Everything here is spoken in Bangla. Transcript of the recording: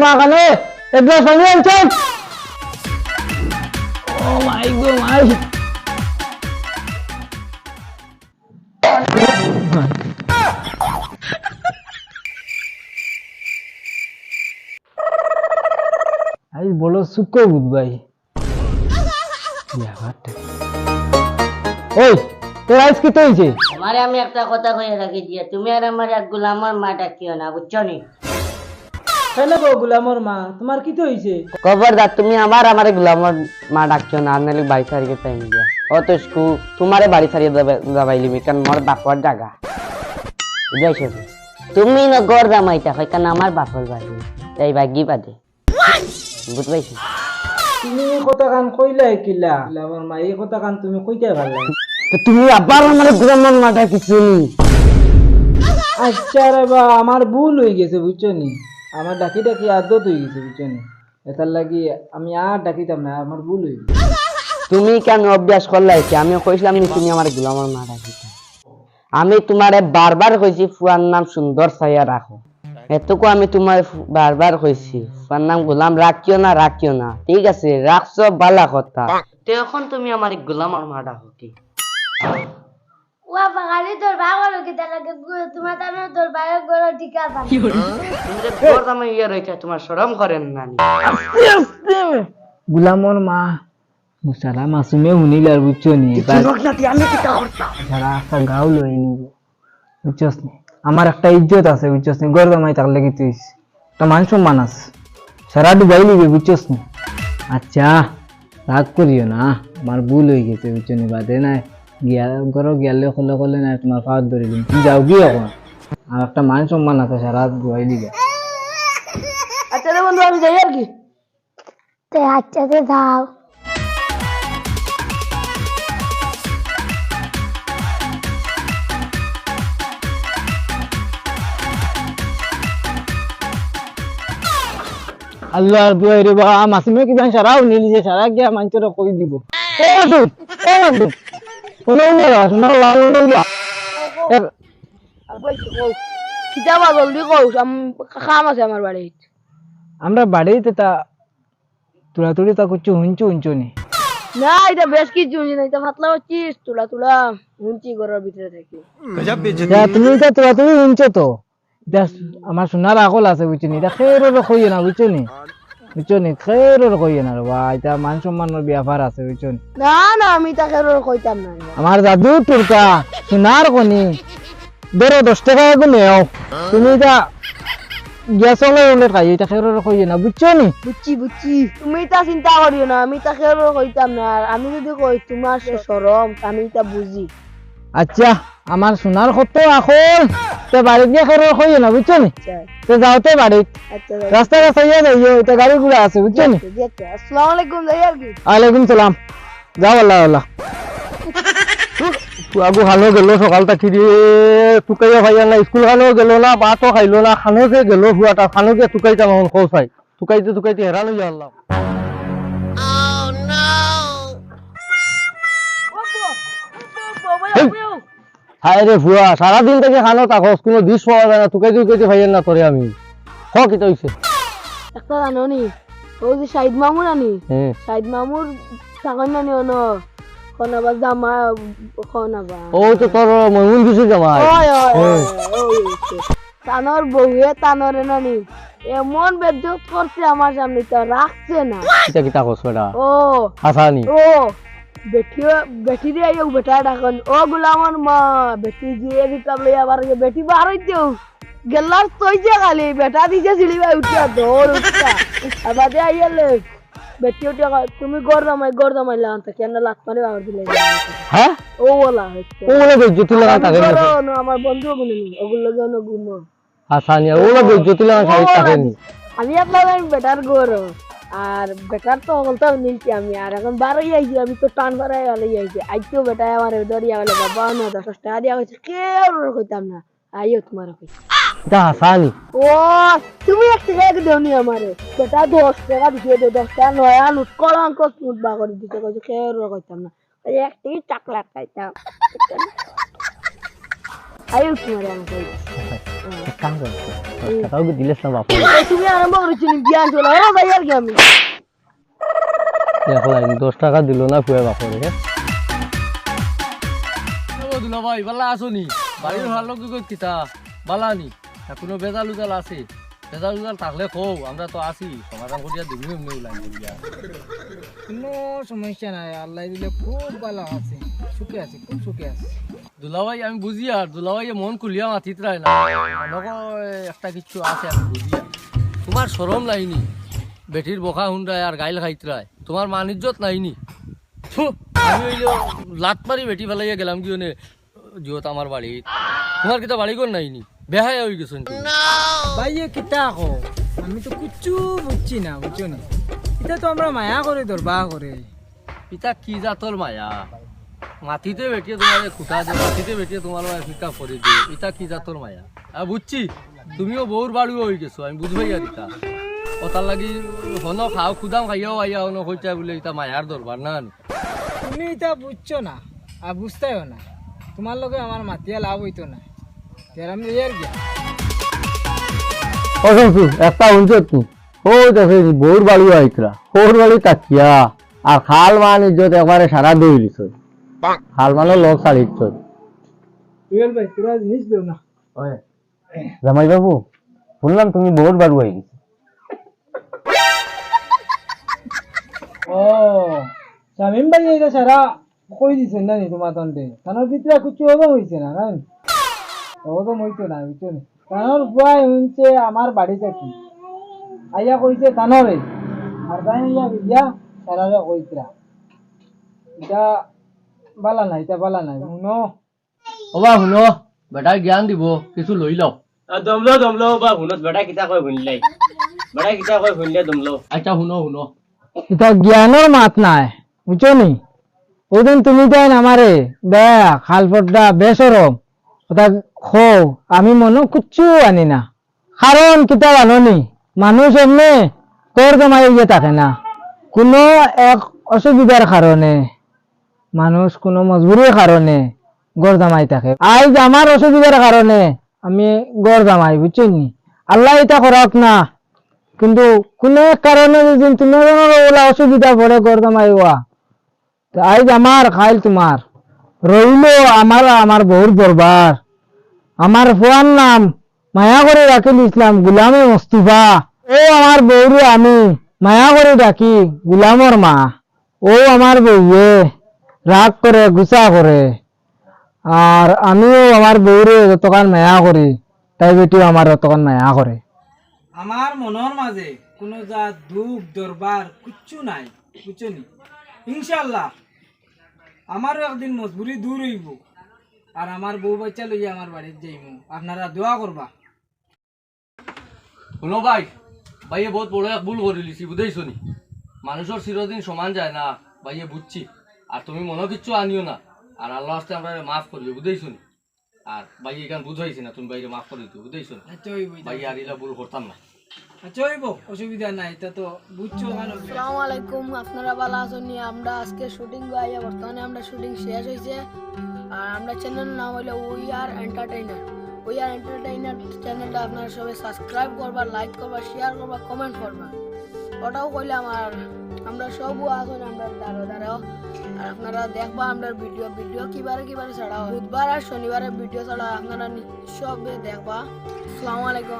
মা কানে এক গ্লাস পানি আনছেন ও মাই গো মাই আজ বড় সুখ বুধ ভাই ওই তোর আজ কি তো আমারে আমি একটা কথা কয়ে রাখি দিয়ে তুমি আর আমার এক গুলামর মা ডাকিও না বুঝছ নি? কেন গো গুলামর মা তোমার কি তো হয়েছে খবরদার তুমি আবার আমারে গুলামর মা ডাকিও না নাহলে বাড়ি ছাড়িয়ে টাইম দিয়া। ও তো স্কু তোমারে বাড়ি ছাড়িয়ে যাবাই লিবি কারণ মোর বাপর জাগা। বুঝাইছো তুমি না গড় জামাইটা হয় কারণ আমার বাপর বাড়ি তাই বাগি বাদে। বুঝতে পাইছো তুমি কথা কান কইলা কিলা গুলামর মা এই কথা কান তুমি কইতে পারলা তুমি আবার আমার গুলামর মাটা কিছু নি? আচ্ছা রে বা আমার ভুল হয়ে গেছে বুঝছ নি? আমার ডাকি ডাকি আদত হয়ে গেছে বুঝছ নি এটার লাগি আমি আর ডাকিতাম না আমার ভুল হয়ে গেছে। তুমি কেন অভ্যাস করলাইছি আমি কইছিলাম নি তুমি আমার গুলামর মা ডাকিতে। আমি তোমারে বারবার কইছি ফুয়ার নাম সুন্দর ছাইয়া রাখো। এতকু আমি তোমার বারবার কইছি ফুয়ার নাম গোলাম রাখিও না রাখিও না। ঠিক আছে রাখছো বালা কথা। তো এখন তুমি আমার গোলামর মা ডাকো কি? ওয়া তোর বাবার কি দেখা তোমার তার তোর বাবার গরো টিকা পান তুমি ঘর দামে ইয়ে রয়েছে তোমার শরম করেন না গুলামর মা মুসালা মাসুমে শুনিল আর বুঝছ নি সারা একটা গাও লই নিব। বুঝছস নি? আমার একটা ইজ্জত আছে বুঝছস নি? মাই তার লাগি তুই একটা মান সম্মান আছে। সারা ডুবাই নিবি বুঝছস নি? আচ্ছা রাগ করিও না আমার ভুল হয়ে গেছে বুঝছ নি? বাদে নাই। গিয়া ঘর গেলে কলে কলে নাই তোমার পাওয়ার ধরে দিন তুমি যাও কি এখন আর একটা মান সম্মান আছে সারা ডুবাই দিবে। আচ্ছা রে বন্ধু আমি যাই আর কি? তে আচ্ছা তে দাও আল্লাহর দুয়াই রে বা মাসিমে কিবা সারাও নিলি যে সারা গিয়া মাঞ্চর কই দিব। ও বন্ধু ও বন্ধু। কোনো না শোনা না কিতাবা আমার তা তা হুঞ্চু হুঞ্চু ফাতলা হচ্ছিস তুলা তুলা শুনছি ঘরের ভিতরে থাকি তুমি এটা তুলা তুলি হুঞ্চো তো আমার সোনার আকল আছে বুঝছ এটা খেরোর কইয়ে না বুঝছ নি বুঝছ নি খেরোর কইয়ে না রে এটা মান সম্মানের ব্যাপার আছে বুঝছ নি না আমি তাকে আর কইতাম না আমার দাদু টুরকা সোনার কনি ধরো দশ টাকা গুনেও তুমি এটা গ্যাস অনলাইন খাই এটা খেরোর কইয়ে না বুঝছ নি বুঝছি বুঝছি তুমি তা চিন্তা করিও না আমি তাকে আর কইতাম না আমি যদি কই তোমার সরম আমি তা বুঝি আচ্ছা আমার সোনার কত এখন তে বাড়িত গিয়ে খেরোর কইয়ে না বুঝছ নি? তে যাওতে বাড়িত। আচ্ছা রাস্তা রাস্তা ইয়ে যাইও এটা গাড়ি ঘোড়া আছে বুঝছ নি? আসসালামু আলাইকুম যাই কি? আলাইকুম সালাম। যাও আল্লাহ আল্লাহ। আগু খানো গেল সকালটা খিরি টুকাইয়া ভাইয়া না স্কুল খানো গেল না ভাতও খাইলো না খানো যে গেল ফুয়াটা খানো গিয়ে টুকাইতা নহল খৌ চাই। টুকাইতে টুকাইতে হেরান আল্লাহ। হায় রে ফুয়া সারাদিন থেকে খানো তাকস কোনো দিস পাওয়া যায় না টুকাইতে টুকাইতে ভাইয়া না তোরে আমি। খ কি তৈছে একটা জানো নি ওই যে সাইদ মামুর আনি হ্যাঁ। সাইদ মামুর সাগন নানি অনো খনাবা জামা খনাবা ও তো তোর মইমুন কিছু জামাই। ওই ওই হচ্ছে। তানর বউয়ে তানরে নানি এমন বেজ্জত করছে আমার সামনে তো রাখছে না। কিতা কিতা কস বেটা? ও। হাসানি ও। বেটি বেটি রে আইও বেটা ডাকন ও গুলামর মা বেটি যে বিকাব লই আবার বেটি বার হইতেও গেলার তৈছে খালি বেটা দিছে সিলিবা উঠিয়া দৌড় উঠা আবার দে আইলে বেটি কয়, তুমি গর দামাই গর দামাই লাগান তো কেন লাত মারি আবার দিলে হ্যাঁ? ও বলা হচ্ছে ও বলে বেজ্জতি লাগা থাকে না, আমার বন্ধু বলে নি ওগুলো যেন ঘুমো হাসানি ও বলে বেজ্জতি লাগা থাকে থাকে আমি আপনার বেটার গর আর বেটার তো বলতে নিলছি আমি। আর এখন বারোই আইছি আমি তো টান বাড়াই ভালোই আইছি। আইতেও বেটা আমার দরিয়া বলে বাবা না দশ টাকা দিয়া হয়েছে কেউ কইতাম না। আইও তোমার কই। হাসানি ও তুমি এক টাকা দেও নি আমারে। বেটা দশ টাকা দিয়ে দে দশ টাকা নয়া লুট কলঙ্ক লুট বা করে দিতে কইছে কেউ কইতাম না। এক টাকা চাকলা খাইতাম। আইও তোমার আমি কাম কর। টাকাও দিলে না বাপ তুমি আরম্ভ করেছিলি জ্ঞান চলে এরা ভাই আর কি আমি দেখলাই দশ টাকা দিল না ফুয়ে বাপরে দুলা ভাই বালা আসনি বাড়ির ভালো কি কিতা বালা নি এখনও বেজাল উজাল আছে বেজাল উজাল থাকলে কও আমরা তো আছি সমাধান করিয়া দিবি এমনি উলাই করিয়া কোনো সমস্যা নাই আল্লাহ দিলে খুব ভালো আছে সুখে আছে খুব সুখে আছে দুলাভাই আমি বুঝি আর দুলাভাই মন খুলিয়া মাতিত রায় না। একটা কিছু আছে আমি বুঝি। তোমার সরম লাইনি বেটির বকা হুন্ডায় আর গাইল খাইতরায় তোমার মানিজ্যত নাইনি? আমি হইল লাত মারি বেটি ফেলাইয়া গেলাম কি নে জিওত আমার বাড়ি। তোমার কিতা বাড়ি কোন নাইনি? বেহাই হয়ে গেছেন তুমি। ভাই কিতা কো আমি তো কিচ্ছু বুঝছি না বুঝছ না? এটা তো আমরা মায়া করে দরবা করে। পিতা কি জাতর মায়া? মাটিতে বেটিয়ে তোমার খুঁটা দিয়ে মাটিতে বেটিয়ে তোমার ফিকা করে দিয়ে এটা কি জাতর মায়া? আর বুঝছি তুমিও বউর বাড়িও হয়ে গেছো আমি বুঝবাই আর এটা ও তার লাগি হন খাও খুদাম খাইয়াও আইয়া হন হইতা বলে এটা মায়ার দরবার না তুমি এটা বুঝছ না আর বুঝতেও না। তোমার লগে আমার মাতিয়া লাভ হইতো না। তের আমি এর গিয়া ও একটা শুনছ তুই ও দেখে বউর বাড়ি আইতরা বউর বাড়ি তাকিয়া আর খাল মান ইজ্জত একবারে সারা দই দিছ খাল মানের লোক ছাড়িছ টুয়েল ভাই তোরা জিনিস দেও না। জামাই বাবু শুনলাম তুমি বউর বাড়ি আই গেছো। ও শামিম ভাই এটা সারা কই দিছেন না নি তোমার তন্তে? কারণ ভিতরে কিছু ওজন হইছে না কারণ ওজন হইতো না বুঝছ না? কারণ বুয়াই হইছে আমার বাড়ি থাকি আইয়া কইছে তানরে আর তাই ইয়া বিয়া সারারে কইতরা এটা বালা নাই এটা বালা নাই। শুনো। ওবা শুনো বেটার জ্ঞান দিব কিছু লৈ লও। দমলো দমলো বা শুনত বেটা কিতা কয় শুনিলাই বেটা কিতা কয় শুনিলে দমলো আচ্ছা শুনো শুনো। এটা জ্ঞানের মাত নাই বুঝছ নি? ওদিন তুমি তাই আমারে দেয়া খালপটটা বেসরম ওটা খো আমি মনে কুচ্ছু আনি না। কারণ কিতা জাননি মানুষ এমনি তোর জমাই গিয়ে থাকে না। কোনো এক অসুবিধার কারণে মানুষ কোনো মজবুরির কারণে গড় জামাই থাকে। আজ আমার অসুবিধার কারণে আমি গড় জামাই বুঝছ নি? আল্লাহ এটা করক না। কিন্তু কোনো এক কারণে যদি তুমি ওলা অসুবিধা পড়ে গড় জামাই হওয়া তো আজ আমার খাইল তোমার রইল আমার আমার বহুর দরবার আমার ফোয়ার নাম মায়া করে রাখিল ইসলাম গুলামে মুস্তিফা। ও আমার বউরে আমি মায়া করে ডাকি গুলামর মা। ও আমার বউয়ে রাগ করে গুসা করে আর আমিও আমার বউরে যতক্ষণ মায়া করি তাই বেটিও আমার যতক্ষণ মায়া করে আমার মনের মাঝে কোনো যা দুঃখ দরবার কিচ্ছু নাই বুঝছ নি? ইনশাল্লাহ আমারও একদিন মজবুরি দূর হইব আর আমার বউ বাচ্চা লইয়া আমার বাড়িতে যাইব। আপনারা দোয়া করবা শুনো ভাই ভাইয়ে বহুত বড় এক ভুল করে লিছি বুঝেছ নি? মানুষের চিরদিন সমান যায় না ভাইয়ে বুঝছি আর তুমি মনে কিচ্ছু আনিও না। আর আল্লাহ আসতে আমরা মাফ করিও বুঝেছ নি আর ভাই এখান বুঝাইছি না তুমি বাইরে মাফ করে দিও বুঝেছ না আচ্ছা ভাই আর এলা ভুল করতাম না। আচ্ছা অসুবিধা নাই এটা তো বুঝছ আসসালামু আলাইকুম আপনারা ভালো আছেন নি? আমরা আজকে শুটিং গাইয়া বর্তমানে আমরা শুটিং শেষ হয়েছে আর আমরা চ্যানেলের নাম হলো we are entertainer we are entertainer চ্যানেলটা আপনারা সবাই সাবস্ক্রাইব করবা লাইক করবা শেয়ার করবা কমেন্ট করবা। ওটাও কইলে আমার, আমরা সবও আছেন আমরা দাঁড়ো দাঁড়াও। আর আপনারা দেখবা আমরা ভিডিও ভিডিও কিবারে কিবারে ছাড়া বুধবার আর শনিবারে ভিডিও ছাড়া আপনারা সবে দেখবা। আসসালামু আলাইকুম।